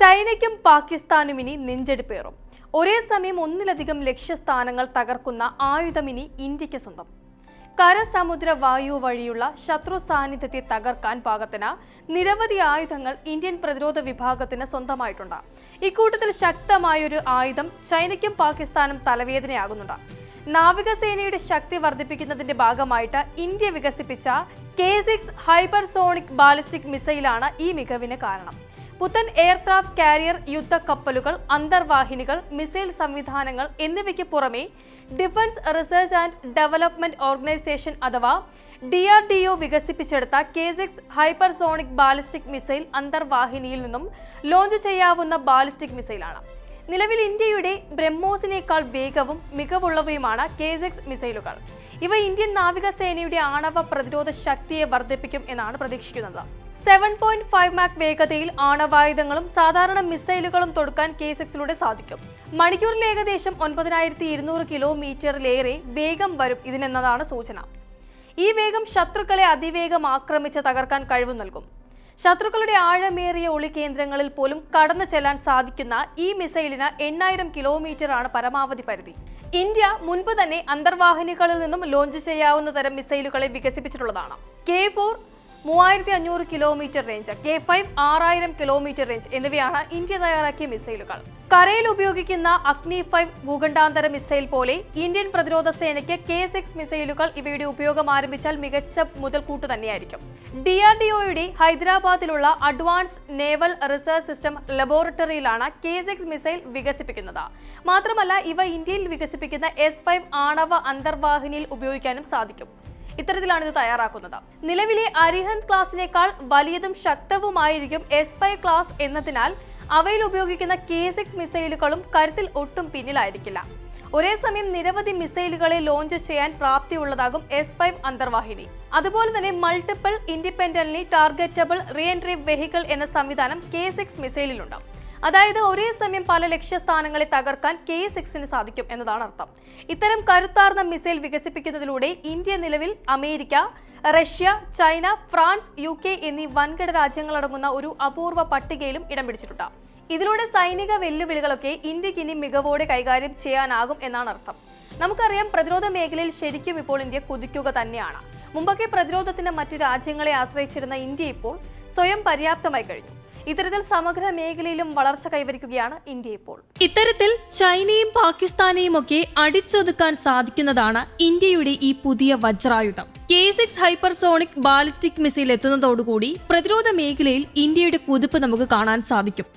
ചൈനയ്ക്കും പാകിസ്ഥാനും ഇനി നെഞ്ചെടുപ്പേറും. ഒരേ സമയം ഒന്നിലധികം ലക്ഷ്യസ്ഥാനങ്ങൾ തകർക്കുന്ന ആയുധം ഇനി ഇന്ത്യയ്ക്ക് സ്വന്തം. കരസമുദ്ര വായു വഴിയുള്ള ശത്രു സാന്നിധ്യത്തെ തകർക്കാൻ പാകത്തിന് നിരവധി ആയുധങ്ങൾ ഇന്ത്യൻ പ്രതിരോധ വിഭാഗത്തിന് സ്വന്തമായിട്ടുണ്ട്. ഇക്കൂട്ടത്തിൽ ശക്തമായൊരു ആയുധം ചൈനയ്ക്കും പാകിസ്ഥാനും തലവേദനയാകുന്നുണ്ട്. നാവികസേനയുടെ ശക്തി വർദ്ധിപ്പിക്കുന്നതിന്റെ ഭാഗമായിട്ട് ഇന്ത്യ വികസിപ്പിച്ച കെ സിക്സ് ഹൈപ്പർസോണിക് ബാലിസ്റ്റിക് മിസൈലാണ് ഈ മികവിന് കാരണം. പുത്തൻ എയർക്രാഫ്റ്റ് കാരിയർ യുദ്ധക്കപ്പലുകൾ അന്തർവാഹിനികൾ മിസൈൽ സംവിധാനങ്ങൾ എന്നിവയ്ക്ക് പുറമെ defence research and development organisation അഥവാ ഡി ആർ ഡി ഒ വികസിപ്പിച്ചെടുത്ത K six hypersonic ballistic missile അന്തർവാഹിനിയിൽ നിന്നും ലോഞ്ച് ചെയ്യാവുന്ന ബാലിസ്റ്റിക് മിസൈലാണ്. നിലവിൽ ഇന്ത്യയുടെ ബ്രഹ്മോസിനേക്കാൾ വേഗവും മികവുള്ളവയുമാണ് കെ സിക്സ് മിസൈലുകൾ. ഇവ ഇന്ത്യൻ നാവികസേനയുടെ ആണവ പ്രതിരോധ ശക്തിയെ വർദ്ധിപ്പിക്കും എന്നാണ് പ്രതീക്ഷിക്കുന്നത്. സെവൻ പോയിന്റ് ഫൈവ് മാക് വേഗതയിൽ ആണവായുധങ്ങളും സാധാരണ മിസൈലുകളും തൊടുക്കാൻ കെ സിക്സിലൂടെ സാധിക്കും. മണിക്കൂറിൽ ഏകദേശം ഒൻപതിനായിരത്തി ഇരുന്നൂറ് കിലോമീറ്ററിലേറെ വേഗം വരും ഇതിനെന്നതാണ് സൂചന. ഈ വേഗം ശത്രുക്കളെ അതിവേഗം ആക്രമിച്ച് തകർക്കാൻ കഴിവ് നൽകും. ശത്രുക്കളുടെ ആഴമേറിയ ഒളി കേന്ദ്രങ്ങളിൽ പോലും കടന്നു ചെല്ലാൻ സാധിക്കുന്ന ഈ മിസൈലിന് എണ്ണായിരം ആണ് പരമാവധി പരിധി. ഇന്ത്യ മുൻപ് തന്നെ അന്തർവാഹിനികളിൽ നിന്നും ലോഞ്ച് ചെയ്യാവുന്ന തരം മിസൈലുകളെ വികസിപ്പിച്ചിട്ടുള്ളതാണ്. കെ ഫോർ മൂവായിരത്തി അഞ്ഞൂറ് കിലോമീറ്റർ റേഞ്ച് കെ ഫൈവ് ആറായിരം കിലോമീറ്റർ റേഞ്ച് എന്നിവയാണ് ഇന്ത്യ തയ്യാറാക്കിയ മിസൈലുകൾ. കരയിൽ ഉപയോഗിക്കുന്ന അഗ്നി ഫൈവ് ഭൂഖണ്ഡാന്തര മിസൈൽ പോലെ ഇന്ത്യൻ പ്രതിരോധ സേനയ്ക്ക് കെ സിക്സ് മിസൈലുകൾ ഇവയുടെ ഉപയോഗം ആരംഭിച്ചാൽ മികച്ച മുതൽക്കൂട്ട് തന്നെയായിരിക്കും. ഡി ആർ ഡി ഒയുടെ ഹൈദരാബാദിലുള്ള അഡ്വാൻസ്ഡ് നേവൽ റിസർച്ച് സിസ്റ്റം ലബോറട്ടറിയിലാണ് കെ സിക്സ് മിസൈൽ വികസിപ്പിക്കുന്നത്. മാത്രമല്ല ഇവ ഇന്ത്യയിൽ വികസിപ്പിക്കുന്ന എസ് ഫൈവ് ആണവ അന്തർവാഹിനിയിൽ ഉപയോഗിക്കാനും സാധിക്കും. ഇത്തരത്തിലാണ് ഇത് തയ്യാറാക്കുന്നത്. നിലവിലെ അരിഹന്ത് ക്ലാസിനേക്കാൾ വലിയതും ശക്തവുമായിരിക്കും എസ് ഫൈവ് ക്ലാസ് എന്നതിനാൽ അവയിൽ ഉപയോഗിക്കുന്ന കെ സിക്സ് മിസൈലുകളും കരുത്തിൽ ഒട്ടും പിന്നിലായിരിക്കില്ല. ഒരേ സമയം നിരവധി മിസൈലുകളെ ലോഞ്ച് ചെയ്യാൻ പ്രാപ്തിയുള്ളതാകും എസ് ഫൈവ് അന്തർവാഹിനി. അതുപോലെ തന്നെ multiple independently targetable re entry vehicle എന്ന സംവിധാനം കെ സിക്സ് മിസൈലിലുണ്ട്. അതായത് ഒരേ സമയം പല ലക്ഷ്യസ്ഥാനങ്ങളെ തകർക്കാൻ കെ സിക്സിന് സാധിക്കും എന്നതാണ് അർത്ഥം. ഇത്തരം കരുത്താർന്ന മിസൈൽ വികസിപ്പിക്കുന്നതിലൂടെ ഇന്ത്യ നിലവിൽ America Russia China France U K എന്നീ വൻകിട രാജ്യങ്ങളടങ്ങുന്ന ഒരു അപൂർവ പട്ടികയിലും ഇടം പിടിച്ചിട്ടുണ്ട്. ഇതിലൂടെ സൈനിക വെല്ലുവിളികളൊക്കെ ഇന്ത്യയ്ക്ക് ഇനി മികവോടെ കൈകാര്യം ചെയ്യാനാകും എന്നാണ് അർത്ഥം. നമുക്കറിയാം പ്രതിരോധ മേഖലയിൽ ശരിക്കും ഇപ്പോൾ ഇന്ത്യ കുതിക്കുക തന്നെയാണ്. മുമ്പൊക്കെ പ്രതിരോധത്തിന് മറ്റു രാജ്യങ്ങളെ ആശ്രയിച്ചിരുന്ന ഇന്ത്യ ഇപ്പോൾ സ്വയം പര്യാപ്തമായി കഴിഞ്ഞു. ഇത്തരത്തിൽ സമഗ്ര മേഖലയിലും വളർച്ച കൈവരിക്കുകയാണ് ഇന്ത്യ ഇപ്പോൾ. ഇത്തരത്തിൽ ചൈനയും പാകിസ്ഥാനെയും ഒക്കെ അടിച്ചൊതുക്കാൻ സാധിക്കുന്നതാണ് ഇന്ത്യയുടെ ഈ പുതിയ വജ്രായുധം. K six hypersonic ballistic missile എത്തുന്നതോടുകൂടി പ്രതിരോധ മേഖലയിൽ ഇന്ത്യയുടെ കുതിപ്പ് നമുക്ക് കാണാൻ സാധിക്കും.